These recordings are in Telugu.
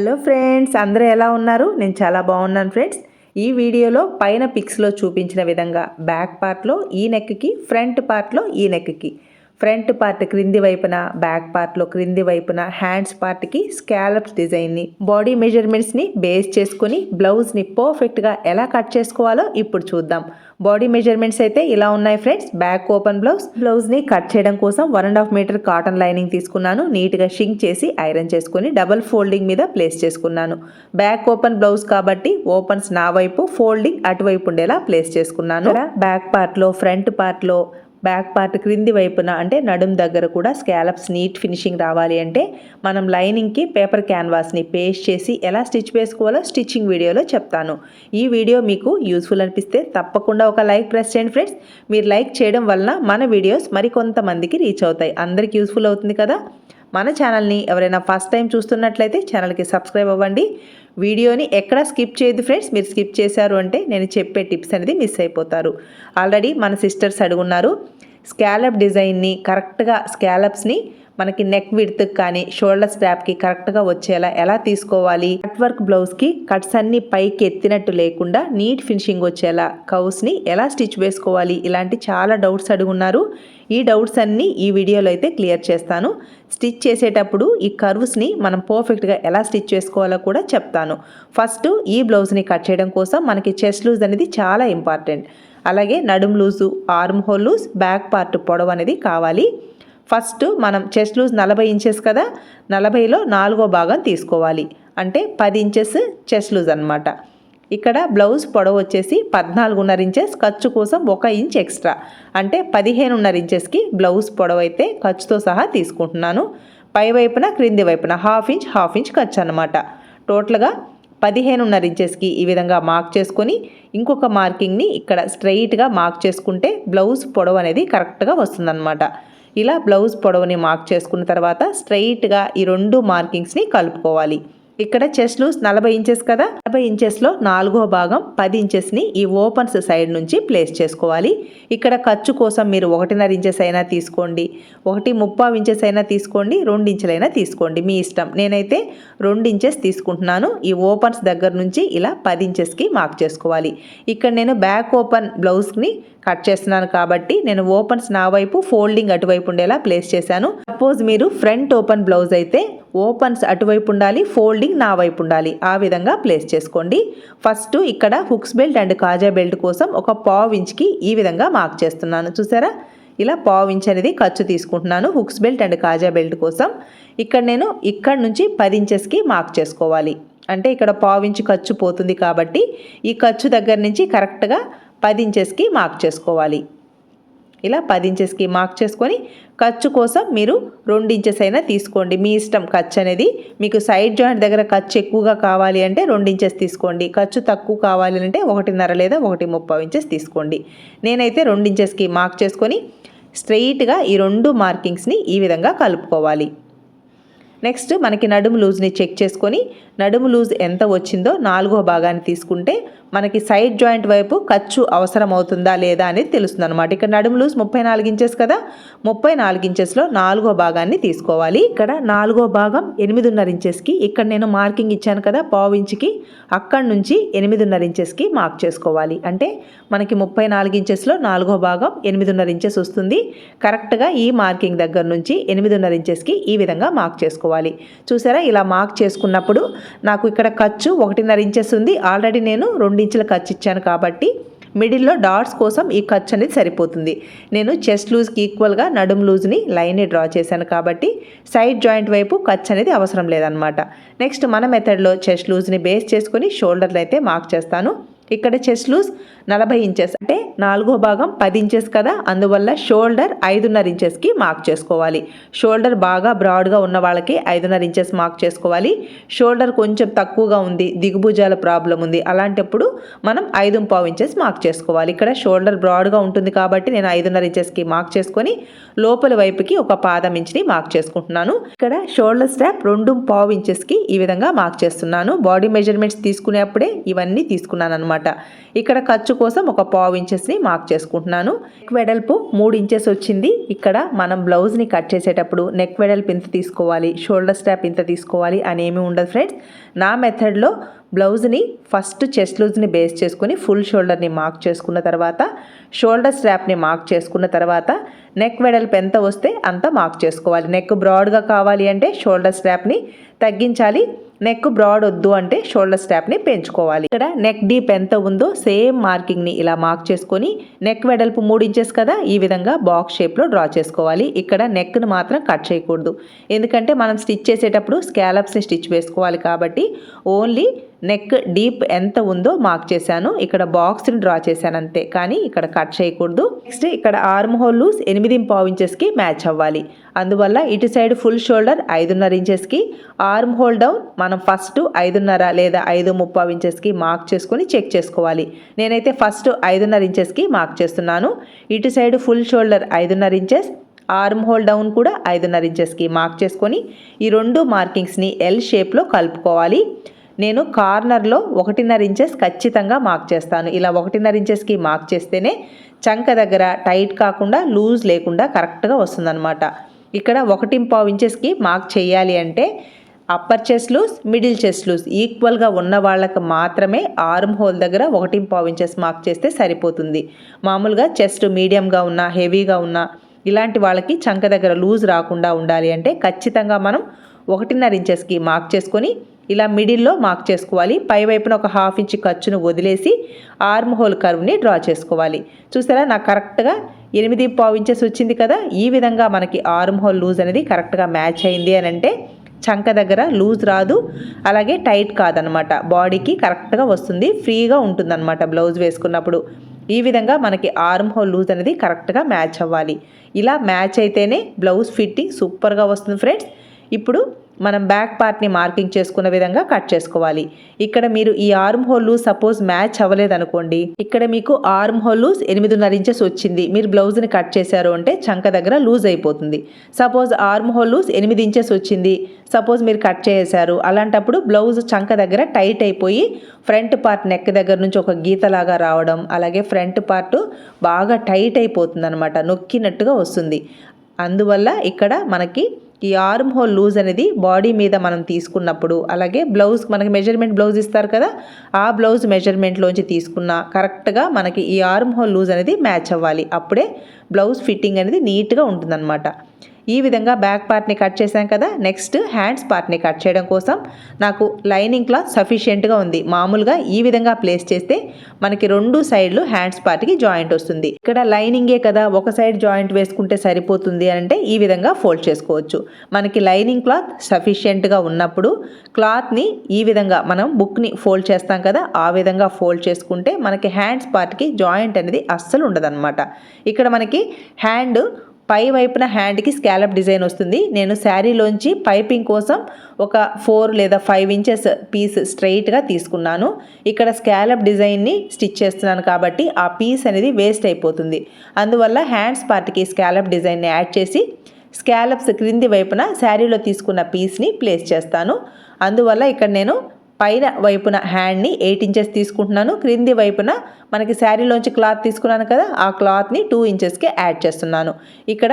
హలో ఫ్రెండ్స్ అందరూ ఎలా ఉన్నారు? నేను చాలా బాగున్నాను ఫ్రెండ్స్. ఈ వీడియోలో పైన పిక్స్లో చూపించిన విధంగా బ్యాక్ పార్ట్లో ఈ నెక్కి ఫ్రంట్ పార్ట్లో ఈ నెక్కి. ఫ్రంట్ పార్ట్ క్రింది వైపున బ్యాక్ పార్ట్లో క్రింది వైపున హ్యాండ్స్ పార్ట్కి స్కాలప్స్ డిజైన్ని బాడీ మెజర్మెంట్స్ని బేస్ చేసుకొని బ్లౌజ్ని పర్ఫెక్ట్గా ఎలా కట్ చేసుకోవాలో ఇప్పుడు చూద్దాం. బాడీ మెజర్మెంట్స్ అయితే ఇలా ఉన్నాయి ఫ్రెండ్స్. Back open blouse. బ్లౌజ్ని కట్ చేయడం కోసం one and half metre cotton lining తీసుకున్నాను. నీట్గా షింక్ చేసి ఐరన్ చేసుకొని డబల్ ఫోల్డింగ్ మీద ప్లేస్ చేసుకున్నాను. బ్యాక్ ఓపెన్ బ్లౌజ్ కాబట్టి ఓపెన్స్ నా వైపు ఫోల్డింగ్ అటువైపు ఉండేలా ప్లేస్ చేసుకున్నాను. బ్యాక్ పార్ట్లో ఫ్రంట్ పార్ట్లో బ్యాక్ పార్ట్ క్రింది వైపున అంటే నడుం దగ్గర కూడా స్కాలప్స్ నీట్ ఫినిషింగ్ రావాలి అంటే మనం లైనింగ్కి పేపర్ క్యాన్వాస్ని పేస్ట్ చేసి ఎలా స్టిచ్ వేసుకోవాలో స్టిచ్చింగ్ వీడియోలో చెప్తాను. ఈ వీడియో మీకు యూస్ఫుల్ అనిపిస్తే తప్పకుండా ఒక లైక్ ప్రెస్ చేయండి ఫ్రెండ్స్. మీరు లైక్ చేయడం వలన మన వీడియోస్ మరికొంతమందికి రీచ్ అవుతాయి. అందరికి యూస్ఫుల్ అవుతుంది కదా? మన ఛానల్ని ఎవరైనా ఫస్ట్ టైం చూస్తున్నట్లయితే ఛానల్కి సబ్స్క్రైబ్ అవ్వండి. వీడియోని ఎక్కడ స్కిప్ చేయదు ఫ్రెండ్స్. మీరు స్కిప్ చేశారు అంటే నేను చెప్పే టిప్స్ అనేది మిస్ అయిపోతారు. ఆల్రెడీ మన సిస్టర్స్ అడుగున్నారు స్కాలప్ డిజైన్ని కరెక్ట్గా స్కాలప్స్ని మనకి నెక్ విడ్త్ కానీ షోల్డర్ స్ట్రాప్కి కరెక్ట్గా వచ్చేలా ఎలా తీసుకోవాలి? కట్ వర్క్ బ్లౌజ్కి కట్స్ అన్ని పైకి ఎత్తినట్టు లేకుండా నీట్ ఫినిషింగ్ వచ్చేలా కౌస్ని ఎలా స్టిచ్ వేసుకోవాలి? ఇలాంటి చాలా డౌట్స్ అడుగున్నారు. ఈ డౌట్స్ అన్నీ ఈ వీడియోలో అయితే క్లియర్ చేస్తాను. స్టిచ్ చేసేటప్పుడు ఈ కర్వ్స్ని మనం పర్ఫెక్ట్గా ఎలా స్టిచ్ చేసుకోవాలో కూడా చెప్తాను. ఫస్ట్ ఈ బ్లౌజ్ని కట్ చేయడం కోసం మనకి చెస్ట్ లూజ్ అనేది చాలా ఇంపార్టెంట్ అలాగే నడుం loose arm hole loose back part పొడవు అనేది కావాలి. ఫస్ట్ మనం చెస్ట్ లూజ్ నలభై ఇంచెస్ కదా నలభైలో నాలుగో భాగం తీసుకోవాలి. అంటే పది ఇంచెస్ చెస్ట్ లూజ్ అనమాట ఇక్కడ బ్లౌజ్ పొడవు వచ్చేసి పద్నాలుగున్నర ఇంచెస్ ఖర్చు కోసం ఒక ఇంచ్ ఎక్స్ట్రా అంటే పదిహేనున్నర ఇంచెస్కి బ్లౌజ్ పొడవు అయితే ఖర్చుతో సహా తీసుకుంటున్నాను. పై వైపున క్రింది వైపున హాఫ్ ఇంచ్ హాఫ్ ఇంచ్ ఖర్చు అనమాట టోటల్గా పదిహేనున్నర ఇంచెస్కి ఈ విధంగా మార్క్ చేసుకొని ఇంకొక మార్కింగ్ని ఇక్కడ స్ట్రైట్గా మార్క్ చేసుకుంటే బ్లౌజ్ పొడవు అనేది కరెక్ట్గా వస్తుందన్నమాట. ఇలా బ్లౌజ్ పొడవుని మార్క్ చేసుకున్న తర్వాత స్ట్రైట్గా ఈ రెండు మార్కింగ్స్ని కలుపుకోవాలి. ఇక్కడ చెస్ట్ లూస్ నలభై ఇంచెస్ కదా? నలభై ఇంచెస్లో నాలుగో భాగం పది ఇంచెస్ని ఈ ఓపెన్స్ సైడ్ నుంచి ప్లేస్ చేసుకోవాలి. ఇక్కడ ఖర్చు కోసం మీరు ఒకటిన్నర ఇంచెస్ అయినా తీసుకోండి. ఒకటి ముప్పావు ఇంచెస్ అయినా తీసుకోండి. రెండు ఇంచెలైనా తీసుకోండి. మీ ఇష్టం. నేనైతే రెండు ఇంచెస్ తీసుకుంటున్నాను. ఈ ఓపెన్స్ దగ్గర నుంచి ఇలా పది ఇంచెస్కి మార్క్ చేసుకోవాలి. ఇక్కడ నేను బ్యాక్ ఓపెన్ బ్లౌజ్ని కట్ చేస్తున్నాను కాబట్టి నేను ఓపెన్స్ నా వైపు ఫోల్డింగ్ అటువైపు ఉండేలా ప్లేస్ చేశాను. సపోజ్ మీరు ఫ్రంట్ ఓపెన్ బ్లౌజ్ అయితే ఓపెన్స్ అటువైపు ఉండాలి ఫోల్డింగ్ నా వైపు ఉండాలి. ఆ విధంగా ప్లేస్ చేసుకోండి. ఫస్ట్ ఇక్కడ హుక్స్ బెల్ట్ అండ్ కాజా బెల్ట్ కోసం ఒక పావు ఇంచ్కి ఈ విధంగా మార్క్ చేస్తున్నాను. చూసారా? ఇలా పావు ఇంచ్ అనేది ఖర్చు తీసుకుంటున్నాను హుక్స్ బెల్ట్ అండ్ కాజా బెల్ట్ కోసం. ఇక్కడ నేను ఇక్కడ నుంచి పది ఇంచెస్కి మార్క్ చేసుకోవాలి. అంటే ఇక్కడ పావు ఇంచు ఖర్చు పోతుంది కాబట్టి ఈ ఖర్చు దగ్గర నుంచి కరెక్ట్గా పది ఇంచెస్కి మార్క్ చేసుకోవాలి. ఇలా పది ఇంచెస్కి మార్క్ చేసుకొని ఖర్చు కోసం మీరు రెండు ఇంచెస్ అయినా తీసుకోండి. మీ ఇష్టం ఖర్చు అనేది. మీకు సైడ్ జాయింట్ దగ్గర ఖర్చు ఎక్కువగా కావాలి అంటే రెండు ఇంచెస్ తీసుకోండి. ఖర్చు తక్కువ కావాలి అంటే ఒకటిన్నర లేదా ఒకటి ముప్పై ఇంచెస్ తీసుకోండి. నేనైతే రెండు ఇంచెస్కి మార్క్ చేసుకొని స్ట్రెయిట్గా ఈ రెండు మార్కింగ్స్ని ఈ విధంగా కలుపుకోవాలి. నెక్స్ట్ మనకి నడుము లూజ్ని చెక్ చేసుకొని నడుము లూజ్ ఎంత వచ్చిందో నాలుగో భాగాన్ని తీసుకుంటే మనకి సైడ్ జాయింట్ వైపు ఖర్చు అవసరం అవుతుందా లేదా అనేది తెలుస్తుంది అనమాట ఇక్కడ నడుము లూజ్ ముప్పై నాలుగు ఇంచెస్ కదా ముప్పై నాలుగు ఇంచెస్లో నాలుగో భాగాన్ని తీసుకోవాలి. ఇక్కడ నాలుగో భాగం ఎనిమిదిన్నర ఇంచెస్కి ఇక్కడ నేను మార్కింగ్ ఇచ్చాను కదా పావు ఇంచుకి అక్కడి నుంచి ఎనిమిదిన్నర ఇంచెస్కి మార్క్ చేసుకోవాలి. అంటే మనకి ముప్పై నాలుగు ఇంచెస్లో నాలుగో భాగం ఎనిమిదిన్నర ఇంచెస్ వస్తుంది. కరెక్ట్గా ఈ మార్కింగ్ దగ్గర నుంచి ఎనిమిదిన్నర ఇంచెస్కి ఈ విధంగా మార్క్ చేసుకోవాలి. చూసారా? ఇలా మార్క్ చేసుకున్నప్పుడు నాకు ఇక్కడ ఖర్చు ఒకటిన్నర ఇంచెస్ ఉంది. ఆల్రెడీ నేను రెండు ఇంచుల ఖర్చు ఇచ్చాను కాబట్టి మిడిల్లో డాట్స్ కోసం ఈ ఖర్చు అనేది సరిపోతుంది. నేను చెస్ట్ లూజ్కి ఈక్వల్గా నడుము లూజ్ని లైన్ని డ్రా చేశాను కాబట్టి సైడ్ జాయింట్ వైపు ఖర్చు అనేది అవసరం లేదనమాట నెక్స్ట్ మన మెథడ్లో చెస్ట్ లూజ్ని బేస్ చేసుకొని షోల్డర్లు అయితే మార్క్ చేస్తాను. ఇక్కడ చెస్ట్ లూజ్ నలభై ఇంచెస్ అంటే నాలుగో భాగం పది ఇంచెస్ కదా? అందువల్ల షోల్డర్ ఐదున్నర ఇంచెస్కి మార్క్ చేసుకోవాలి. షోల్డర్ బాగా బ్రాడ్గా ఉన్న వాళ్ళకి ఐదున్నర ఇంచెస్ మార్క్ చేసుకోవాలి. షోల్డర్ కొంచెం తక్కువగా ఉంది దిగుభుజాల ప్రాబ్లం ఉంది. అలాంటప్పుడు మనం ఐదు పావు ఇంచెస్ మార్క్ చేసుకోవాలి. ఇక్కడ షోల్డర్ బ్రాడ్గా ఉంటుంది కాబట్టి నేను ఐదున్నర ఇంచెస్కి మార్క్ చేసుకొని లోపల వైపుకి ఒక పాదం ఇంచ్ని మార్క్ చేసుకుంటున్నాను. ఇక్కడ షోల్డర్ స్ట్రాప్ రెండు పావు ఇంచెస్కి ఈ విధంగా మార్క్ చేస్తున్నాను. బాడీ మెజర్మెంట్స్ తీసుకునేప్పుడే ఇవన్నీ తీసుకున్నాను అనమాట అనమాట ఇక్కడ ఖర్చు కోసం ఒక పావు ఇంచెస్ని మార్క్ చేసుకుంటున్నాను. నెక్ వెడల్పు మూడు ఇంచెస్ వచ్చింది. ఇక్కడ మనం బ్లౌజ్ని కట్ చేసేటప్పుడు నెక్ వెడల్పు ఇంత తీసుకోవాలి షోల్డర్ స్ట్రాప్ ఇంత తీసుకోవాలి అని ఏమీ ఉండదు ఫ్రెండ్స్. నా మెథడ్లో బ్లౌజ్ని ఫస్ట్ చెస్ట్ లూజ్ని బేస్ చేసుకుని ఫుల్ షోల్డర్ని మార్క్ చేసుకున్న తర్వాత షోల్డర్ స్ట్రాప్ని మార్క్ చేసుకున్న తర్వాత నెక్ వెడల్పు ఎంత వస్తే అంత మార్క్ చేసుకోవాలి. నెక్ బ్రాడ్గా కావాలి అంటే షోల్డర్ స్ట్రాప్ని తగ్గించాలి. నెక్ బ్రాడ్ వద్దు అంటే షోల్డర్ స్టాప్ని పెంచుకోవాలి. ఇక్కడ నెక్ డీప్ ఎంత ఉందో సేమ్ మార్కింగ్ని ఇలా మార్క్ చేసుకొని నెక్ వెడల్పు మూడు ఇంచెస్ కదా ఈ విధంగా బాక్స్ షేప్లో డ్రా చేసుకోవాలి. ఇక్కడ నెక్ను మాత్రం కట్ చేయకూడదు. ఎందుకంటే మనం స్టిచ్ చేసేటప్పుడు స్కాలప్స్ని స్టిచ్ వేసుకోవాలి కాబట్టి ఓన్లీ నెక్ డీప్ ఎంత ఉందో మార్క్ చేశాను. ఇక్కడ బాక్స్ని డ్రా చేశాను అంతే. కానీ ఇక్కడ కట్ చేయకూడదు. నెక్స్ట్ ఇక్కడ ఆర్మ్ హోల్ లూస్ ఎనిమిది పావు ఇంచెస్కి మ్యాచ్ అవ్వాలి. అందువల్ల ఇటు సైడ్ ఫుల్ షోల్డర్ ఐదున్నర ఇంచెస్కి ఆర్మ్ హోల్ డౌన్ మనం ఫస్ట్ ఐదున్నర లేదా ఐదు ముప్పావు ఇంచెస్కి మార్క్ చేసుకొని చెక్ చేసుకోవాలి. నేనైతే ఫస్ట్ ఐదున్నర ఇంచెస్కి మార్క్ చేస్తున్నాను. ఇటు సైడ్ ఫుల్ షోల్డర్ ఐదున్నర ఇంచెస్ ఆర్మ్ హోల్ డౌన్ కూడా ఐదున్నర ఇంచెస్కి మార్క్ చేసుకొని ఈ రెండు మార్కింగ్స్ని ఎల్ షేప్లో కలుపుకోవాలి. నేను కార్నర్లో ఒకటిన్నర ఇంచెస్ ఖచ్చితంగా మార్క్ చేస్తాను. ఇలా ఒకటిన్నర ఇంచెస్కి మార్క్ చేస్తేనే చంక దగ్గర టైట్ కాకుండా లూజ్ లేకుండా కరెక్ట్గా వస్తుందన్నమాట. ఇక్కడ ఒకటి పావు ఇంచెస్కి మార్క్ చేయాలి అంటే upper chest loose middle chest loose ఈక్వల్గా ఉన్న వాళ్ళకి మాత్రమే ఆర్మ్ హోల్ దగ్గర ఒకటి పావు ఇంచెస్ మార్క్ చేస్తే సరిపోతుంది. మామూలుగా చెస్ట్ మీడియంగా ఉన్న హెవీగా ఉన్న ఇలాంటి వాళ్ళకి చంక దగ్గర లూజ్ రాకుండా ఉండాలి అంటే ఖచ్చితంగా మనం ఒకటిన్నర ఇంచెస్కి మార్క్ చేసుకొని ఇలా మిడిల్లో మార్క్ చేసుకోవాలి. పై వైపున ఒక హాఫ్ ఇంచ్ ఖర్చును వదిలేసి ఆర్మ్ హోల్ కర్వ్ని డ్రా చేసుకోవాలి. చూసారా? నాకు కరెక్ట్గా ఎనిమిది పావు ఇంచెస్ వచ్చింది కదా? ఈ విధంగా మనకి ఆర్మ్ హోల్ లూజ్ అనేది కరెక్ట్గా మ్యాచ్ అయింది అని అంటే చంక దగ్గర లూజ్ రాదు. అలాగే టైట్ కాదనమాట. బాడీకి కరెక్ట్గా వస్తుంది. ఫ్రీగా ఉంటుందన్నమాట బ్లౌజ్ వేసుకున్నప్పుడు. ఈ విధంగా మనకి ఆర్మ్ హోల్ లూజ్ అనేది కరెక్ట్గా మ్యాచ్ అవ్వాలి. ఇలా మ్యాచ్ అయితేనే బ్లౌజ్ ఫిట్టింగ్ సూపర్గా వస్తుంది ఫ్రెండ్స్. ఇప్పుడు మనం బ్యాక్ పార్ట్ని మార్కింగ్ చేసుకున్న విధంగా కట్ చేసుకోవాలి. ఇక్కడ మీరు ఈ arm hole loose suppose match అవ్వలేదనుకోండి. ఇక్కడ మీకు ఆర్మ్ హోల్ లూజ్ ఎనిమిదిన్నర ఇంచెస్ వచ్చింది. మీరు బ్లౌజ్ని కట్ చేశారు అంటే చంక దగ్గర లూజ్ అయిపోతుంది. సపోజ్ ఆర్మ్ హోల్ లూజ్ ఎనిమిది ఇంచెస్ వచ్చింది. సపోజ్ మీరు కట్ చేశారు. అలాంటప్పుడు బ్లౌజ్ చంక దగ్గర టైట్ అయిపోయి ఫ్రంట్ పార్ట్ నెక్ దగ్గర నుంచి ఒక గీతలాగా రావడం అలాగే ఫ్రంట్ పార్ట్ బాగా టైట్ అయిపోతుంది అనమాట నొక్కినట్టుగా వస్తుంది. అందువల్ల ఇక్కడ మనకి ఈ ఆర్మ్ హోల్ లూజ్ అనేది బాడీ మీద మనం తీసుకున్నప్పుడు అలాగే బ్లౌజ్ మనకి మెజర్మెంట్ బ్లౌజ్ ఇస్తారు కదా ఆ బ్లౌజ్ మెజర్మెంట్లోంచి తీసుకున్న కరెక్ట్గా మనకి ఈ ఆర్మ్ హోల్ లూజ్ అనేది మ్యాచ్ అవ్వాలి. అప్పుడే బ్లౌజ్ ఫిట్టింగ్ అనేది నీట్గా ఉంటుందన్నమాట. ఈ విధంగా బ్యాక్ పార్ట్ని కట్ చేశాం కదా నెక్స్ట్ హ్యాండ్స్ పార్ట్ని కట్ చేయడం కోసం నాకు లైనింగ్ క్లాత్ సఫిషియెంట్గా ఉంది. మామూలుగా ఈ విధంగా ప్లేస్ చేస్తే మనకి రెండు సైడ్లు హ్యాండ్స్ పార్ట్కి జాయింట్ వస్తుంది. ఇక్కడ లైనింగే కదా ఒక సైడ్ జాయింట్ వేసుకుంటే సరిపోతుంది అంటే ఈ విధంగా ఫోల్డ్ చేసుకోవచ్చు. మనకి లైనింగ్ క్లాత్ సఫిషియెంట్గా ఉన్నప్పుడు క్లాత్ని ఈ విధంగా మనం బుక్ని ఫోల్డ్ చేస్తాం కదా ఆ విధంగా ఫోల్డ్ చేసుకుంటే మనకి హ్యాండ్స్ పార్ట్కి జాయింట్ అనేది అస్సలు ఉండదన్నమాట. ఇక్కడ మనకి హ్యాండ్ పై వైపున హ్యాండ్కి స్కాలప్ డిజైన్ వస్తుంది. నేను శారీలోంచి పైపింగ్ కోసం ఒక ఫోర్ లేదా ఫైవ్ ఇంచెస్ పీస్ స్ట్రైట్గా తీసుకున్నాను. ఇక్కడ స్కాలప్ డిజైన్ని స్టిచ్ చేస్తున్నాను కాబట్టి ఆ పీస్ అనేది వేస్ట్ అయిపోతుంది. అందువల్ల హ్యాండ్స్ పార్ట్కి స్కాలప్ డిజైన్ని యాడ్ చేసి స్కాలప్స్ క్రింది వైపున శారీలో తీసుకున్న పీస్ని ప్లేస్ చేస్తాను. అందువల్ల ఇక్కడ నేను పైన వైపున హ్యాండ్ని ఎయిట్ ఇంచెస్ తీసుకుంటున్నాను. క్రింది వైపున మనకి శారీలోంచి క్లాత్ తీసుకున్నాను కదా ఆ క్లాత్ని టూ ఇంచెస్కి యాడ్ చేస్తున్నాను. ఇక్కడ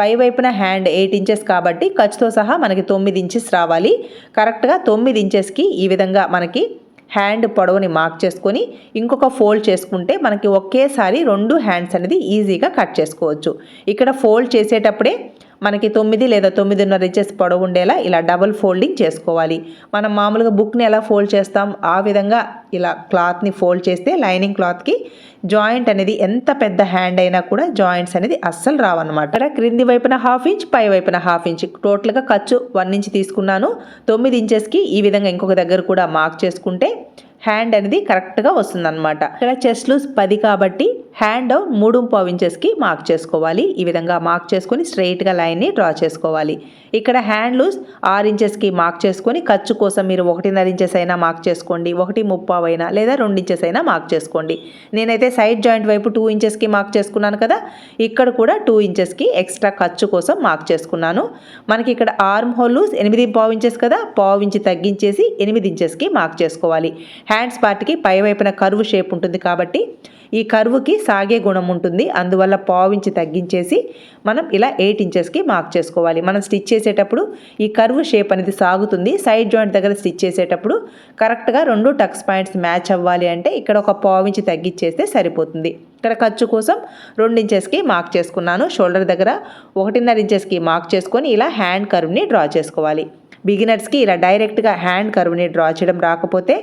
పై వైపున హ్యాండ్ ఎయిట్ ఇంచెస్ కాబట్టి ఖర్చుతో సహా మనకి తొమ్మిది ఇంచెస్ రావాలి. కరెక్ట్గా తొమ్మిది ఇంచెస్కి ఈ విధంగా మనకి హ్యాండ్ పొడవుని మార్క్ చేసుకొని ఇంకొక ఫోల్డ్ చేసుకుంటే మనకి ఒకేసారి రెండు హ్యాండ్స్ అనేది ఈజీగా కట్ చేసుకోవచ్చు. ఇక్కడ ఫోల్డ్ చేసేటప్పుడే మనకి తొమ్మిది లేదా తొమ్మిదిన్నర ఇంచెస్ పొడవు ఉండేలా ఇలా డబుల్ ఫోల్డింగ్ చేసుకోవాలి. మనం మామూలుగా బుక్ని ఎలా ఫోల్డ్ చేస్తాం? ఆ విధంగా ఇలా క్లాత్ని ఫోల్డ్ చేస్తే లైనింగ్ క్లాత్కి జాయింట్ అనేది ఎంత పెద్ద హ్యాండ్ అయినా కూడా జాయింట్స్ అనేది అస్సలు రావన్నమాట. క్రింది వైపున హాఫ్ ఇంచ్ పై వైపున హాఫ్ ఇంచ్. టోటల్గా ఖర్చు వన్ ఇంచ్ తీసుకున్నాను. తొమ్మిది ఇంచెస్కి ఈ విధంగా ఇంకొక దగ్గర కూడా మార్క్ చేసుకుంటే హ్యాండ్ అనేది కరెక్ట్గా వస్తుందన్నమాట. ఇక్కడ చెస్ట్ లూస్ పది కాబట్టి హ్యాండ్ మూడు పావు ఇంచెస్కి మార్క్ చేసుకోవాలి. ఈ విధంగా మార్క్ చేసుకొని స్ట్రైట్గా లైన్ని డ్రా చేసుకోవాలి. ఇక్కడ హ్యాండ్ లూజ్ ఆరు ఇంచెస్కి మార్క్ చేసుకొని ఖర్చు కోసం మీరు ఒకటిన్నర ఇంచెస్ అయినా మార్క్ చేసుకోండి. ఒకటి ముప్పావు అయినా లేదా రెండు ఇంచెస్ అయినా మార్క్ చేసుకోండి. నేనైతే సైడ్ జాయింట్ వైపు టూ ఇంచెస్కి మార్క్ చేసుకున్నాను కదా ఇక్కడ కూడా టూ ఇంచెస్కి ఎక్స్ట్రా ఖర్చు కోసం మార్క్ చేసుకున్నాను. మనకి ఇక్కడ ఆర్మ్ హోల్ లూజ్ ఎనిమిది పావు ఇంచెస్ కదా పావు ఇంచి తగ్గించేసి ఎనిమిది ఇంచెస్కి మార్క్ చేసుకోవాలి. హ్యాండ్స్ పార్ట్కి పై వైపున కరువు షేప్ ఉంటుంది కాబట్టి ఈ కరువుకి సాగే గుణం ఉంటుంది. అందువల్ల పావించి తగ్గించేసి మనం ఇలా ఎయిట్ ఇంచెస్కి మార్క్ చేసుకోవాలి. మనం స్టిచ్ చేసేటప్పుడు ఈ కరువు షేప్ అనేది సాగుతుంది. సైడ్ జాయింట్ దగ్గర స్టిచ్ చేసేటప్పుడు కరెక్ట్గా రెండు టక్స్ పాయింట్స్ మ్యాచ్ అవ్వాలి అంటే ఇక్కడ ఒక పావించి తగ్గించేస్తే సరిపోతుంది. ఇక్కడ ఖర్చు కోసం రెండు ఇంచెస్కి మార్క్ చేసుకున్నాను. షోల్డర్ దగ్గర ఒకటిన్నర ఇంచెస్కి మార్క్ చేసుకొని ఇలా హ్యాండ్ కర్వ్ని డ్రా చేసుకోవాలి. బిగినర్స్కి ఇలా డైరెక్ట్గా హ్యాండ్ కర్వ్ని డ్రా చేయడం రాకపోతే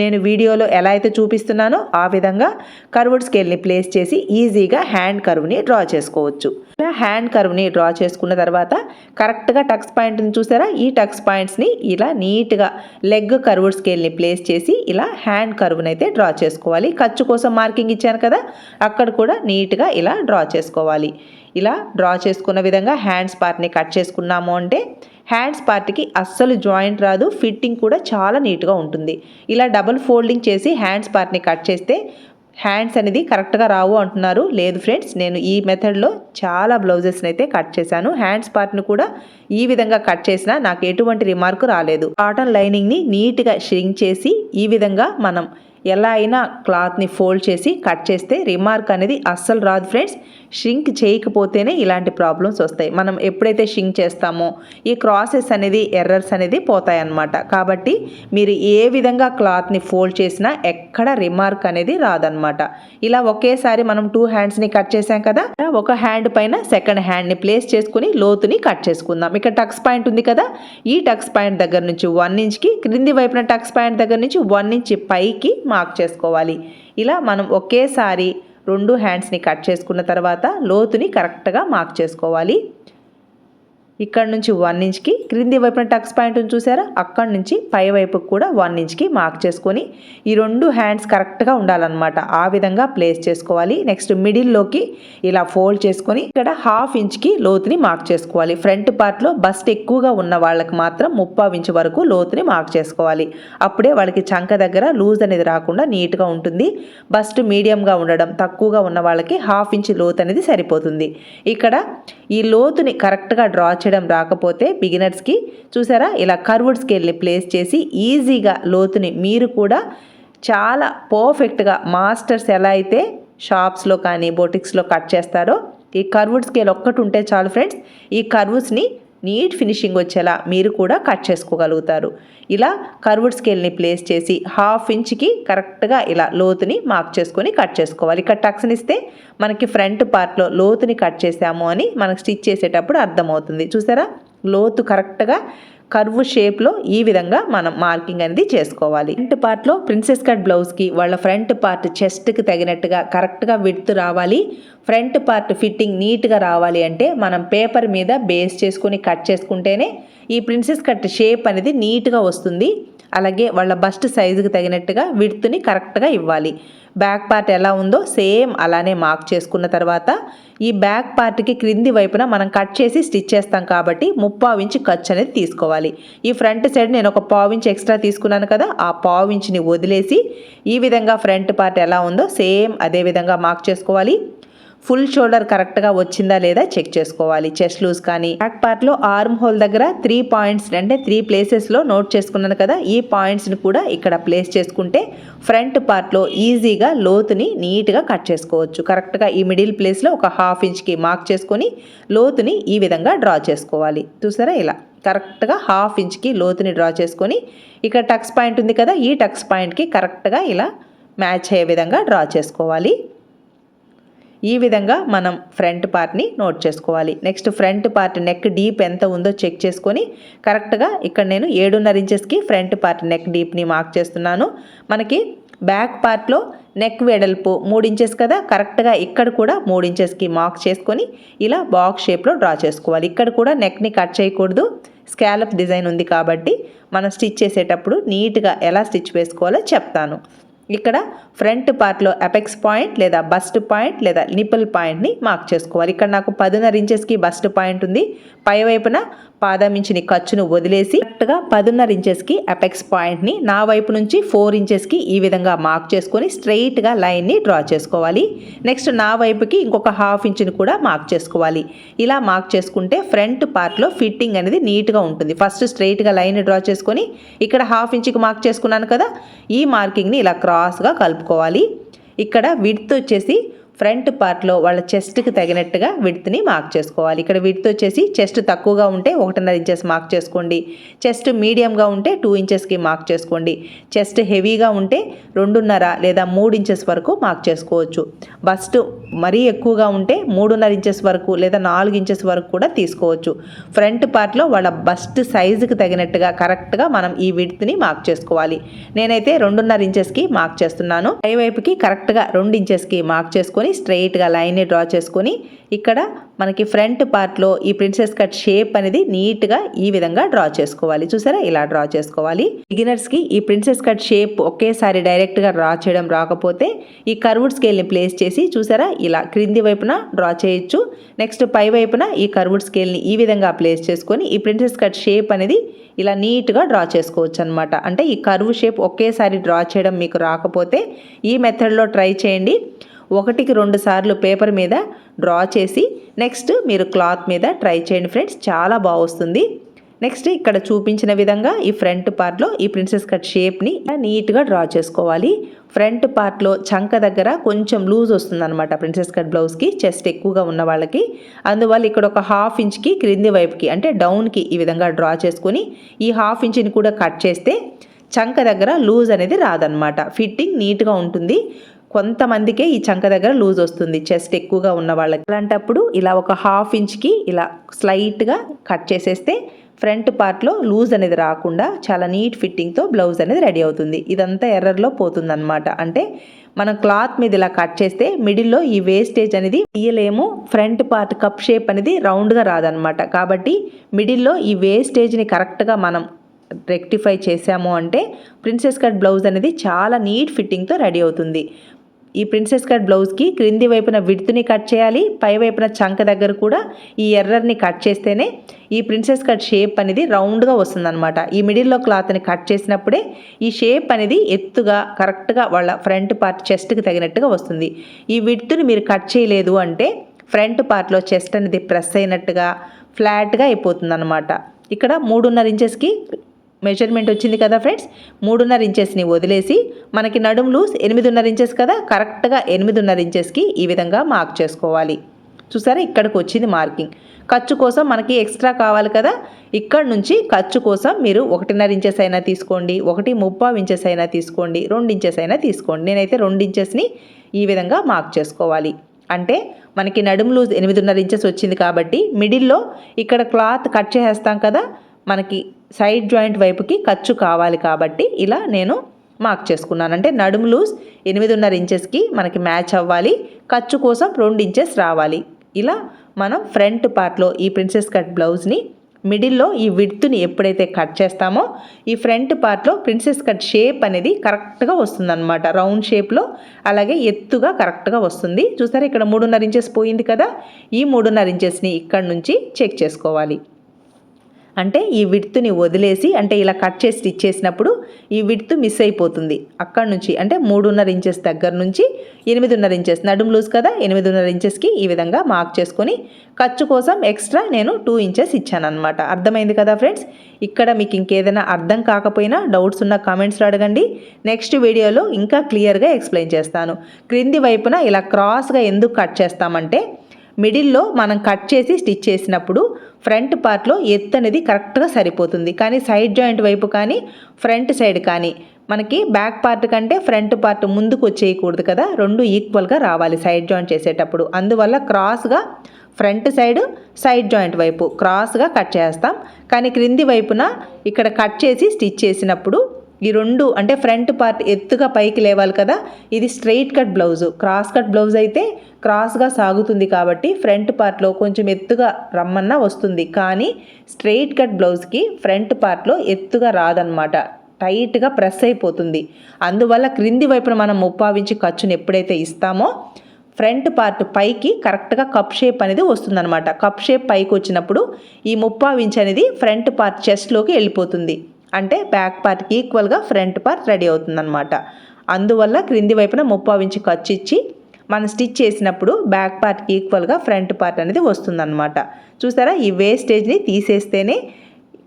నేను వీడియోలో ఎలా అయితే చూపిస్తున్నానో ఆ విధంగా కర్వ్డ్ స్కేల్ని ప్లేస్ చేసి ఈజీగా హ్యాండ్ కర్వ్ని డ్రా చేసుకోవచ్చు. ఇలా హ్యాండ్ కర్వ్ని డ్రా చేసుకున్న తర్వాత కరెక్ట్గా టక్స్ పాయింట్ని చూసారా? ఈ టక్స్ పాయింట్స్ని ఇలా నీట్గా లెగ్ కర్వ్డ్ స్కేల్ని ప్లేస్ చేసి ఇలా హ్యాండ్ కర్వ్ని అయితే డ్రా చేసుకోవాలి. ఖర్చు కోసం మార్కింగ్ ఇచ్చాను కదా అక్కడ కూడా నీట్గా ఇలా డ్రా చేసుకోవాలి. ఇలా డ్రా చేసుకున్న విధంగా హ్యాండ్స్ పార్ట్ని కట్ చేసుకున్నాము అంటే హ్యాండ్స్ పార్ట్కి అస్సలు జాయింట్ రాదు ఫిట్టింగ్ కూడా చాలా నీట్గా ఉంటుంది. ఇలా డబుల్ ఫోల్డింగ్ చేసి హ్యాండ్స్ పార్ట్ని కట్ చేస్తే హ్యాండ్స్ అనేది కరెక్ట్గా రావు అంటున్నారు. లేదు ఫ్రెండ్స్ నేను ఈ మెథడ్లో చాలా బ్లౌజెస్ని అయితే కట్ చేశాను. హ్యాండ్స్ పార్ట్ని కూడా ఈ విధంగా కట్ చేసినా నాకు ఎటువంటి రిమార్క్ రాలేదు. కాటన్ లైనింగ్ని నీట్గా షింక్ చేసి ఈ విధంగా మనం ఎలా అయినా క్లాత్ని ఫోల్డ్ చేసి కట్ చేస్తే రిమార్క్ అనేది అస్సలు రాదు ఫ్రెండ్స్. షింక్ చేయకపోతేనే ఇలాంటి ప్రాబ్లమ్స్ వస్తాయి. మనం ఎప్పుడైతే షింక్ చేస్తామో ఈ క్రాసెస్ అనేది ఎర్రర్స్ అనేది పోతాయి అన్నమాట కాబట్టి మీరు ఏ విధంగా క్లాత్ని ఫోల్డ్ చేసినా ఎక్కడ రిమార్క్ అనేది రాదనమాట ఇలా ఒకేసారి మనం టూ హ్యాండ్స్ని కట్ చేసాం కదా ఒక హ్యాండ్ పైన సెకండ్ హ్యాండ్ని ప్లేస్ చేసుకుని లోతుని కట్ చేసుకుందాం. ఇక్కడ టక్స్ పాయింట్ ఉంది కదా ఈ టక్స్ పాయింట్ దగ్గర నుంచి వన్ ఇంచ్కి క్రింది వైపున టక్స్ పాయింట్ దగ్గర నుంచి వన్ ఇంచ్ పైకి మార్క్ చేసుకోవాలి. ఇలా మనం ఒకేసారి రెండు హ్యాండ్స్ని కట్ చేసుకున్న తర్వాత లోతుని కరెక్ట్గా మార్క్ చేసుకోవాలి. ఇక్కడ నుంచి వన్ ఇంచ్కి క్రింది వైపున టక్స్ పాయింట్ చూసారా? అక్కడ నుంచి పై వైపుకి కూడా వన్ ఇంచ్కి మార్క్ చేసుకొని ఈ రెండు హ్యాండ్స్ కరెక్ట్గా ఉండాలన్నమాట. ఆ విధంగా ప్లేస్ చేసుకోవాలి. నెక్స్ట్ మిడిల్లోకి ఇలా ఫోల్డ్ చేసుకొని ఇక్కడ హాఫ్ ఇంచ్కి లోతుని మార్క్ చేసుకోవాలి. ఫ్రంట్ పార్ట్లో బస్ట్ ఎక్కువగా ఉన్న వాళ్ళకి మాత్రం ముప్పావు ఇంచ్ వరకు లోతుని మార్క్ చేసుకోవాలి. అప్పుడే వాళ్ళకి చంక దగ్గర లూజ్ అనేది రాకుండా నీట్గా ఉంటుంది. బస్ట్ మీడియంగా ఉండడం తక్కువగా ఉన్న వాళ్ళకి హాఫ్ ఇంచ్ లోతు అనేది సరిపోతుంది. ఇక్కడ ఈ లోతుని కరెక్ట్గా డ్రా చేయడం రాకపోతే బిగినర్స్కి చూసారా? ఇలా కర్వుడ్ స్కేల్ని ప్లేస్ చేసి ఈజీగా లోతుని మీరు కూడా చాలా పర్ఫెక్ట్గా మాస్టర్స్ ఎలా అయితే షాప్స్లో కానీ బొటిక్స్లో కట్ చేస్తారో ఈ కర్వుడ్ స్కేల్ ఒక్కటి ఉంటే చాలు ఫ్రెండ్స్. ఈ కర్వ్స్ని నీట్ ఫినిషింగ్ వచ్చేలా మీరు కూడా కట్ చేసుకోగలుగుతారు. ఇలా కర్వ్డ్ స్కేల్ని ప్లేస్ చేసి హాఫ్ ఇంచ్కి కరెక్ట్గా ఇలా లోతుని మార్క్ చేసుకొని కట్ చేసుకోవాలి. ఇక్కడ టక్స్ని ఇస్తే మనకి ఫ్రంట్ పార్ట్లో లోతుని కట్ చేసాము అని మనకు స్టిచ్ చేసేటప్పుడు అర్థమవుతుంది. చూసారా? లోతు కరెక్ట్గా కర్వ్ షేప్లో ఈ విధంగా మనం మార్కింగ్ అనేది చేసుకోవాలి. ఫ్రంట్ పార్ట్లో ప్రిన్సెస్ కట్ బ్లౌజ్కి వాళ్ళ ఫ్రంట్ పార్ట్ చెస్ట్కి తగినట్టుగా కరెక్ట్గా విడ్త్ రావాలి. ఫ్రంట్ పార్ట్ ఫిట్టింగ్ నీట్గా రావాలి అంటే మనం పేపర్ మీద బేస్ చేసుకుని కట్ చేసుకుంటేనే ఈ ప్రిన్సెస్ కట్ షేప్ అనేది నీట్గా వస్తుంది. అలాగే వాళ్ళ బస్ట్ సైజుకి తగినట్టుగా విడ్త్ని కరెక్ట్గా ఇవ్వాలి. బ్యాక్ పార్ట్ ఎలా ఉందో సేమ్ అలానే మార్క్ చేసుకున్న తర్వాత ఈ బ్యాక్ పార్ట్కి క్రింది వైపున మనం కట్ చేసి స్టిచ్ చేస్తాం కాబట్టి ముప్పావు ఇంచు ఖర్చు అనేది తీసుకోవాలి. ఈ ఫ్రంట్ సైడ్ నేను ఒక పావు ఇంచ్ ఎక్స్ట్రా తీసుకున్నాను కదా ఆ పావు ఇంచుని వదిలేసి ఈ విధంగా ఫ్రంట్ పార్ట్ ఎలా ఉందో సేమ్ అదే విధంగా మార్క్ చేసుకోవాలి. ఫుల్ షోల్డర్ కరెక్ట్గా వచ్చిందా లేదా చెక్ చేసుకోవాలి. చెస్ట్ లూజ్ కానీ బ్యాక్ పార్ట్లో ఆర్మ్ హోల్ దగ్గర త్రీ పాయింట్స్ అంటే త్రీ ప్లేసెస్లో నోట్ చేసుకున్నాను కదా ఈ పాయింట్స్ని కూడా ఇక్కడ ప్లేస్ చేసుకుంటే ఫ్రంట్ పార్ట్లో ఈజీగా లోతుని నీట్గా కట్ చేసుకోవచ్చు. కరెక్ట్గా ఈ మిడిల్ ప్లేస్లో ఒక హాఫ్ ఇంచ్కి మార్క్ చేసుకొని లోతుని ఈ విధంగా డ్రా చేసుకోవాలి. చూసారా ఇలా? కరెక్ట్గా హాఫ్ ఇంచ్కి లోతుని డ్రా చేసుకొని ఇక్కడ టక్స్ పాయింట్ ఉంది కదా ఈ టక్స్ పాయింట్కి కరెక్ట్గా ఇలా మ్యాచ్ అయ్యే విధంగా డ్రా చేసుకోవాలి. ఈ విధంగా మనం ఫ్రంట్ పార్ట్ని నోట్ చేసుకోవాలి. Next front part neck deep ఎంత ఉందో చెక్ చేసుకొని కరెక్ట్గా ఇక్కడ నేను ఏడున్నర ఇంచెస్కి ఫ్రంట్ పార్ట్ నెక్ డీప్ని మార్క్ చేస్తున్నాను. మనకి బ్యాక్ పార్ట్లో నెక్ వెడల్పు మూడు ఇంచెస్ కదా కరెక్ట్గా ఇక్కడ కూడా మూడు ఇంచెస్కి మార్క్ చేసుకొని ఇలా బాక్స్ షేప్లో డ్రా చేసుకోవాలి. ఇక్కడ కూడా నెక్ని కట్ చేయకూడదు. స్కాలప్ డిజైన్ ఉంది కాబట్టి మనం స్టిచ్ చేసేటప్పుడు నీట్గా ఎలా స్టిచ్ వేసుకోవాలో చెప్తాను. ఇక్కడ ఫ్రంట్ పార్ట్లో అపెక్స్ పాయింట్ లేదా బస్ట్ పాయింట్ లేదా నిపుల్ పాయింట్ని మార్క్ చేసుకోవాలి. ఇక్కడ నాకు పదిన్నర ఇంచెస్కి బస్ట్ పాయింట్ ఉంది. పై వైపున పాదమించిన ఖర్చును వదిలేసి కరెక్ట్గా పదున్నర ఇంచెస్కి అపెక్స్ పాయింట్ని నా వైపు నుంచి ఫోర్ ఇంచెస్కి ఈ విధంగా మార్క్ చేసుకొని స్ట్రైట్గా లైన్ని డ్రా చేసుకోవాలి. నెక్స్ట్ నా వైపుకి ఇంకొక హాఫ్ ఇంచుని కూడా మార్క్ చేసుకోవాలి. ఇలా మార్క్ చేసుకుంటే ఫ్రంట్ పార్ట్లో ఫిట్టింగ్ అనేది నీట్గా ఉంటుంది. ఫస్ట్ స్ట్రైట్గా లైన్ డ్రా చేసుకొని ఇక్కడ హాఫ్ ఇంచుకి మార్క్ చేసుకున్నాను కదా ఈ మార్కింగ్ని ఇలా క్రాస్గా కలుపుకోవాలి. ఇక్కడ విడ్త్ వచ్చేసి ఫ్రంట్ పార్ట్లో వాళ్ళ చెస్ట్కి తగినట్టుగా విడ్త్ని మార్క్ చేసుకోవాలి. ఇక్కడ విడ్త్ వచ్చేసి చెస్ట్ తక్కువగా ఉంటే ఒకటిన్నర ఇంచెస్ మార్క్ చేసుకోండి. చెస్ట్ మీడియంగా ఉంటే టూ ఇంచెస్కి మార్క్ చేసుకోండి. చెస్ట్ హెవీగా ఉంటే రెండున్నర లేదా మూడు ఇంచెస్ వరకు మార్క్ చేసుకోవచ్చు. బస్ట్ మరీ ఎక్కువగా ఉంటే మూడున్నర ఇంచెస్ వరకు లేదా నాలుగు ఇంచెస్ వరకు కూడా తీసుకోవచ్చు. ఫ్రంట్ పార్ట్లో వాళ్ళ బస్ట్ సైజుకి తగినట్టుగా కరెక్ట్గా మనం ఈ విడ్త్ని మార్క్ చేసుకోవాలి. నేనైతే రెండున్నర ఇంచెస్కి మార్క్ చేస్తున్నాను. పై వైపుకి కరెక్ట్గా రెండు ఇంచెస్కి మార్క్ చేసుకొని స్ట్రైట్గా లైన్ని డ్రా చేసుకొని ఇక్కడ మనకి ఫ్రంట్ పార్ట్లో ఈ ప్రిన్సెస్ కట్ షేప్ అనేది నీట్గా ఈ విధంగా డ్రా చేసుకోవాలి. చూసారా? ఇలా డ్రా చేసుకోవాలి. బిగినర్స్కి ఈ ప్రిన్సెస్ కట్ షేప్ ఒకేసారి డైరెక్ట్గా డ్రా చేయడం రాకపోతే ఈ కర్వుడ్ స్కేల్ని ప్లేస్ చేసి చూసారా? ఇలా క్రింది వైపున డ్రా చేయొచ్చు. నెక్స్ట్ పై వైపున ఈ కర్వుడ్ స్కేల్ని ఈ విధంగా ప్లేస్ చేసుకొని ఈ ప్రిన్సెస్ కట్ షేప్ అనేది ఇలా నీట్గా డ్రా చేసుకోవచ్చు అనమాట అంటే ఈ కర్వ్ షేప్ ఒకేసారి డ్రా చేయడం మీకు రాకపోతే ఈ మెథడ్లో ట్రై చేయండి. ఒకటికి రెండు సార్లు పేపర్ మీద డ్రా చేసి నెక్స్ట్ మీరు క్లాత్ మీద ట్రై చేయండి ఫ్రెండ్స్. చాలా బాగుస్తుంది. నెక్స్ట్ ఇక్కడ చూపించిన విధంగా ఈ ఫ్రంట్ పార్ట్లో ఈ ప్రిన్సెస్ కట్ షేప్ని నీట్గా డ్రా చేసుకోవాలి. ఫ్రంట్ పార్ట్లో చంక దగ్గర కొంచెం లూజ్ వస్తుంది అనమాట ప్రిన్సెస్ కట్ బ్లౌజ్కి చెస్ట్ ఎక్కువగా ఉన్న వాళ్ళకి. అందువల్ల ఇక్కడ ఒక హాఫ్ ఇంచ్కి క్రింది వైపుకి అంటే డౌన్కి ఈ విధంగా డ్రా చేసుకొని ఈ హాఫ్ ఇంచ్ని కూడా కట్ చేస్తే చంక దగ్గర లూజ్ అనేది రాదనమాట ఫిట్టింగ్ నీట్గా ఉంటుంది. కొంతమందికే ఈ చంక దగ్గర లూజ్ వస్తుంది చెస్ట్ ఎక్కువగా ఉన్న వాళ్ళకి. అలాంటప్పుడు ఇలా ఒక హాఫ్ ఇంచ్కి ఇలా స్లైట్గా కట్ చేసేస్తే ఫ్రంట్ పార్ట్లో లూజ్ అనేది రాకుండా చాలా నీట్ ఫిట్టింగ్తో బ్లౌజ్ అనేది రెడీ అవుతుంది. ఇదంతా ఎర్రర్లో పోతుందన్నమాట. అంటే మనం క్లాత్ మీద ఇలా కట్ చేస్తే మిడిల్లో ఈ వేస్టేజ్ అనేది తీయలేము ఫ్రంట్ పార్ట్ కప్ షేప్ అనేది రౌండ్గా రాదనమాట కాబట్టి మిడిల్లో ఈ వేస్టేజ్ని కరెక్ట్గా మనం రెక్టిఫై చేసాము అంటే ప్రిన్సెస్ కట్ బ్లౌజ్ అనేది చాలా నీట్ ఫిట్టింగ్తో రెడీ అవుతుంది. ఈ ప్రిన్సెస్ కట్ బ్లౌజ్కి క్రింది వైపున విడుతుని కట్ చేయాలి పై వైపున చంక దగ్గర కూడా ఈ ఎర్రర్ని కట్ చేస్తేనే ఈ ప్రిన్సెస్ కట్ షేప్ అనేది రౌండ్గా వస్తుందన్నమాట. ఈ మిడిల్లో క్లాత్ని కట్ చేసినప్పుడే ఈ షేప్ అనేది ఎత్తుగా కరెక్ట్గా వాళ్ళ ఫ్రంట్ పార్ట్ చెస్ట్కి తగినట్టుగా వస్తుంది. ఈ విడుతుని మీరు కట్ చేయలేదు అంటే ఫ్రంట్ పార్ట్లో చెస్ట్ అనేది ప్రెస్ అయినట్టుగా ఫ్లాట్గా అయిపోతుంది అనమాట ఇక్కడ మూడున్నర ఇంచెస్కి మెజర్మెంట్ వచ్చింది కదా ఫ్రెండ్స్? మూడున్నర ఇంచెస్ని వదిలేసి మనకి నడుం లూస్ ఎనిమిదిన్నర ఇంచెస్ కదా? కరెక్ట్గా ఎనిమిదిన్నర ఇంచెస్కి ఈ విధంగా మార్క్ చేసుకోవాలి. చూసారా? ఇక్కడికి వచ్చింది మార్కింగ్ ఖర్చు కోసం మనకి ఎక్స్ట్రా కావాలి కదా? ఇక్కడ నుంచి ఖర్చు కోసం మీరు ఒకటిన్నర ఇంచెస్ అయినా తీసుకోండి ఒకటి ముప్పావు ఇంచెస్ అయినా తీసుకోండి రెండు ఇంచెస్ అయినా తీసుకోండి. నేనైతే రెండు ఇంచెస్ని ఈ విధంగా మార్క్ చేసుకోవాలి. అంటే మనకి నడుం లూజ్ ఎనిమిదిన్నర ఇంచెస్ వచ్చింది కాబట్టి మిడిల్లో ఇక్కడ క్లాత్ కట్ చేసేస్తాం కదా? మనకి సైడ్ జాయింట్ వైపుకి ఖర్చు కావాలి కాబట్టి ఇలా నేను మార్క్ చేసుకున్నాను. అంటే నడుము లూజ్ ఎనిమిదిన్నర ఇంచెస్కి మనకి మ్యాచ్ అవ్వాలి. ఖర్చు కోసం రెండు ఇంచెస్ రావాలి. ఇలా మనం ఫ్రంట్ పార్ట్లో ఈ ప్రిన్సెస్ కట్ బ్లౌజ్ని మిడిల్లో ఈ విడ్త్ని ఎప్పుడైతే కట్ చేస్తామో ఈ ఫ్రంట్ పార్ట్లో ప్రిన్సెస్ కట్ షేప్ అనేది కరెక్ట్గా వస్తుందన్నమాట. రౌండ్ షేప్లో అలాగే ఎత్తుగా కరెక్ట్గా వస్తుంది. చూసారా ఇక్కడ మూడున్నర ఇంచెస్ పోయింది కదా? ఈ మూడున్నర ఇంచెస్ని ఇక్కడ నుంచి చెక్ చేసుకోవాలి. అంటే ఈ విడ్త్ని వదిలేసి అంటే ఇలా కట్ చేసి స్టిచ్ చేసినప్పుడు ఈ విడ్త్ మిస్ అయిపోతుంది. అక్కడ నుంచి అంటే మూడున్నర ఇంచెస్ దగ్గర నుంచి ఎనిమిదిన్నర ఇంచెస్ నడుం లూజ్ కదా ఎనిమిదిన్నర ఇంచెస్కి ఈ విధంగా మార్క్ చేసుకొని ఖర్చు కోసం ఎక్స్ట్రా నేను టూ ఇంచెస్ ఇచ్చానమాట అర్థమైంది కదా ఫ్రెండ్స్? ఇక్కడ మీకు ఇంకేదైనా అర్థం కాకపోయినా డౌట్స్ ఉన్న కామెంట్స్లో అడగండి. నెక్స్ట్ వీడియోలో ఇంకా క్లియర్గా ఎక్స్ప్లెయిన్ చేస్తాను. క్రింది వైపున ఇలా క్రాస్గా ఎందుకు కట్ చేస్తామంటే మిడిల్లో మనం కట్ చేసి స్టిచ్ చేసినప్పుడు ఫ్రంట్ పార్ట్లో ఎత్తు అనేది కరెక్ట్గా సరిపోతుంది. కానీ సైడ్ జాయింట్ వైపు కానీ ఫ్రంట్ సైడ్ కానీ మనకి బ్యాక్ పార్ట్ కంటే ఫ్రంట్ పార్ట్ ముందుకు వచ్చేయకూడదు కదా. రెండు ఈక్వల్గా రావాలి సైడ్ జాయింట్ చేసేటప్పుడు. అందువల్ల క్రాస్గా ఫ్రంట్ సైడ్ సైడ్ జాయింట్ వైపు క్రాస్గా కట్ చేస్తాం. కానీ క్రింది వైపున ఇక్కడ కట్ చేసి స్టిచ్ చేసినప్పుడు ఈ రెండు అంటే ఫ్రంట్ పార్ట్ ఎత్తుగా పైకి లేవాలి కదా ఇది straight cut blouse. Cross cut blouse అయితే క్రాస్గా సాగుతుంది కాబట్టి ఫ్రంట్ పార్ట్లో కొంచెం ఎత్తుగా రమ్మన్నా వస్తుంది. కానీ స్ట్రైట్ కట్ బ్లౌజ్కి ఫ్రంట్ పార్ట్లో ఎత్తుగా రాదనమాట టైట్గా ప్రెస్ అయిపోతుంది. అందువల్ల క్రింది వైపున మనం ముప్పావించి ఖర్చును ఎప్పుడైతే ఇస్తామో ఫ్రంట్ పార్ట్ పైకి కరెక్ట్గా కప్ షేప్ అనేది వస్తుందన్నమాట. కప్ షేప్ పైకి వచ్చినప్పుడు ఈ ముప్పావించి అనేది ఫ్రంట్ పార్ట్ చెస్ట్లోకి వెళ్ళిపోతుంది. అంటే బ్యాక్ పార్ట్కి ఈక్వల్గా ఫ్రంట్ పార్ట్ రెడీ అవుతుందన్నమాట. అందువల్ల క్రింది వైపున ముప్పావు ఇంచు ఖర్చు ఇచ్చి మనం స్టిచ్ చేసినప్పుడు బ్యాక్ పార్ట్కి ఈక్వల్గా ఫ్రంట్ పార్ట్ అనేది వస్తుందన్నమాట. చూసారా? ఈ వేస్టేజ్ని తీసేస్తేనే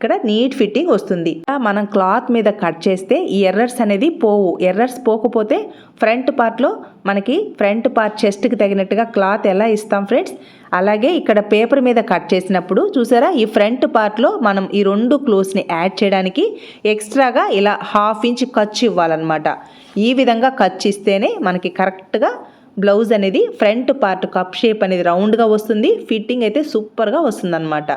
ఇక్కడ నీట్ ఫిట్టింగ్ వస్తుంది. మనం క్లాత్ మీద కట్ చేస్తే ఈ ఎర్రర్స్ అనేది పోవు. ఎర్రర్స్ పోకపోతే ఫ్రంట్ పార్ట్లో మనకి ఫ్రంట్ పార్ట్ చెస్ట్కి తగినట్టుగా క్లాత్ ఎలా ఇస్తాం ఫ్రెండ్స్? అలాగే ఇక్కడ పేపర్ మీద కట్ చేసినప్పుడు చూసారా? ఈ ఫ్రంట్ పార్ట్లో మనం ఈ రెండు క్లోత్స్ని యాడ్ చేయడానికి ఎక్స్ట్రాగా ఇలా హాఫ్ ఇంచ్ ఖర్చు ఇవ్వాలన్నమాట. ఈ విధంగా ఖర్చు ఇస్తేనే మనకి కరెక్ట్గా బ్లౌజ్ అనేది ఫ్రంట్ పార్ట్ కప్ షేప్ అనేది రౌండ్గా వస్తుంది. ఫిట్టింగ్ అయితే సూపర్గా వస్తుందన్నమాట.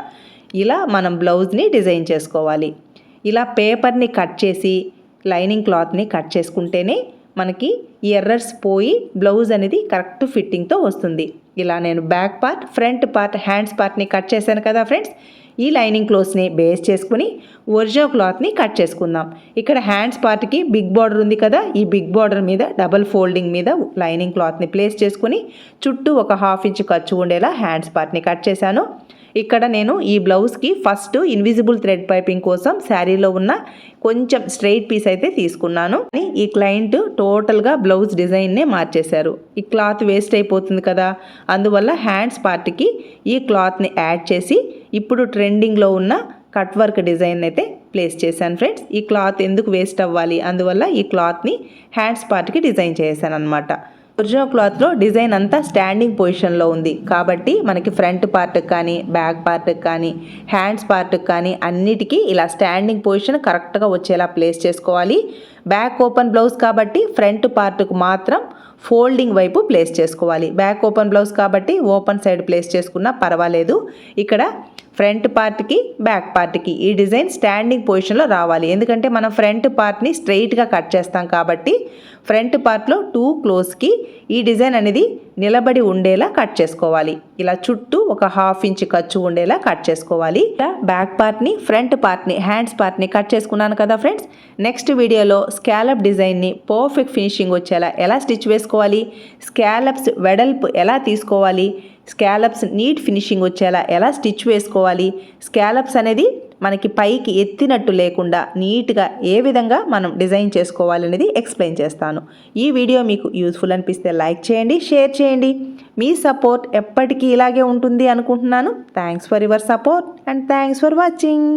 ఇలా మనం బ్లౌజ్ని డిజైన్ చేసుకోవాలి. ఇలా పేపర్ని కట్ చేసి లైనింగ్ క్లాత్ని కట్ చేసుకుంటేనే మనకి ఈ ఎర్రర్స్ పోయి బ్లౌజ్ అనేది కరెక్ట్ ఫిట్టింగ్తో వస్తుంది. ఇలా నేను back part front part hands పార్ట్ని కట్ చేశాను కదా ఫ్రెండ్స్. ఈ లైనింగ్ క్లోత్స్ని బేస్ చేసుకుని ఒరిజినల్ క్లాత్ని కట్ చేసుకుందాం. ఇక్కడ హ్యాండ్స్ పార్ట్కి బిగ్ బార్డర్ ఉంది కదా ఈ బిగ్ బార్డర్ మీద డబల్ ఫోల్డింగ్ మీద లైనింగ్ క్లాత్ని ప్లేస్ చేసుకుని చుట్టూ ఒక హాఫ్ ఇంచ్ ఖర్చు ఉండేలా హ్యాండ్స్ పార్ట్ని కట్ చేశాను. ఇక్కడ నేను ఈ బ్లౌజ్కి ఫస్ట్ ఇన్విజిబుల్ థ్రెడ్ పైపింగ్ కోసం శారీలో ఉన్న కొంచెం స్ట్రైట్ పీస్ అయితే తీసుకున్నాను. కానీ ఈ క్లయింట్ టోటల్గా బ్లౌజ్ డిజైన్నే మార్చేశారు. ఈ క్లాత్ వేస్ట్ అయిపోతుంది కదా! అందువల్ల హ్యాండ్స్ పార్ట్కి ఈ క్లాత్ని యాడ్ చేసి ఇప్పుడు ట్రెండింగ్లో ఉన్న కట్ వర్క్ డిజైన్ అయితే ప్లేస్ చేశాను ఫ్రెండ్స్. ఈ క్లాత్ ఎందుకు వేస్ట్ అవ్వాలి? అందువల్ల ఈ క్లాత్ని హ్యాండ్స్ పార్ట్కి డిజైన్ చేశాను అనమాట ఒరిజినల్ క్లాత్లో డిజైన్ అంతా స్టాండింగ్ పొజిషన్లో ఉంది. కాబట్టి మనకి ఫ్రంట్ పార్ట్కి కానీ బ్యాక్ పార్ట్కి కానీ హ్యాండ్స్ పార్ట్కి కానీ అన్నిటికీ ఇలా స్టాండింగ్ పొజిషన్ కరెక్ట్గా వచ్చేలా ప్లేస్ చేసుకోవాలి. బ్యాక్ ఓపెన్ బ్లౌజ్ కాబట్టి ఫ్రంట్ పార్ట్కు మాత్రం ఫోల్డింగ్ వైపు ప్లేస్ చేసుకోవాలి. బ్యాక్ ఓపెన్ బ్లౌజ్ కాబట్టి ఓపెన్ సైడ్ ప్లేస్ చేసుకున్నా పర్వాలేదు. ఇక్కడ ఫ్రంట్ పార్ట్కి బ్యాక్ పార్ట్కి ఈ డిజైన్ స్టాండింగ్ పొజిషన్లో రావాలి. ఎందుకంటే మనం ఫ్రంట్ పార్ట్ని స్ట్రైట్గా కట్ చేస్తాం కాబట్టి ఫ్రంట్ పార్ట్లో టూ క్లోజ్కి ఈ డిజైన్ అనేది నిలబడి ఉండేలా కట్ చేసుకోవాలి. ఇలా చుట్టూ ఒక హాఫ్ ఇంచ్ ఖర్చు ఉండేలా కట్ చేసుకోవాలి. ఇలా బ్యాక్ పార్ట్ని ఫ్రంట్ పార్ట్ని హ్యాండ్స్ పార్ట్ని కట్ చేసుకున్నాను కదా ఫ్రెండ్స్. నెక్స్ట్ వీడియోలో స్కాలప్ డిజైన్ని పర్ఫెక్ట్ ఫినిషింగ్ వచ్చేలా ఎలా స్టిచ్ వేసుకోవాలి? స్కాలప్స్ వెడల్పు ఎలా తీసుకోవాలి? స్కాలప్స్ నీట్ ఫినిషింగ్ వచ్చేలా ఎలా స్టిచ్ వేసుకోవాలి? స్కాలప్స్ అనేది మనకి పైకి ఎత్తినట్టు లేకుండా నీట్గా ఏ విధంగా మనం డిజైన్ చేసుకోవాలనేది ఎక్స్ప్లెయిన్ చేస్తాను. ఈ వీడియో మీకు యూస్ఫుల్ అనిపిస్తే లైక్ చేయండి షేర్ చేయండి. మీ సపోర్ట్ ఎప్పటికీ ఇలాగే ఉంటుంది అనుకుంటున్నాను. Thanks for your support and thanks for watching.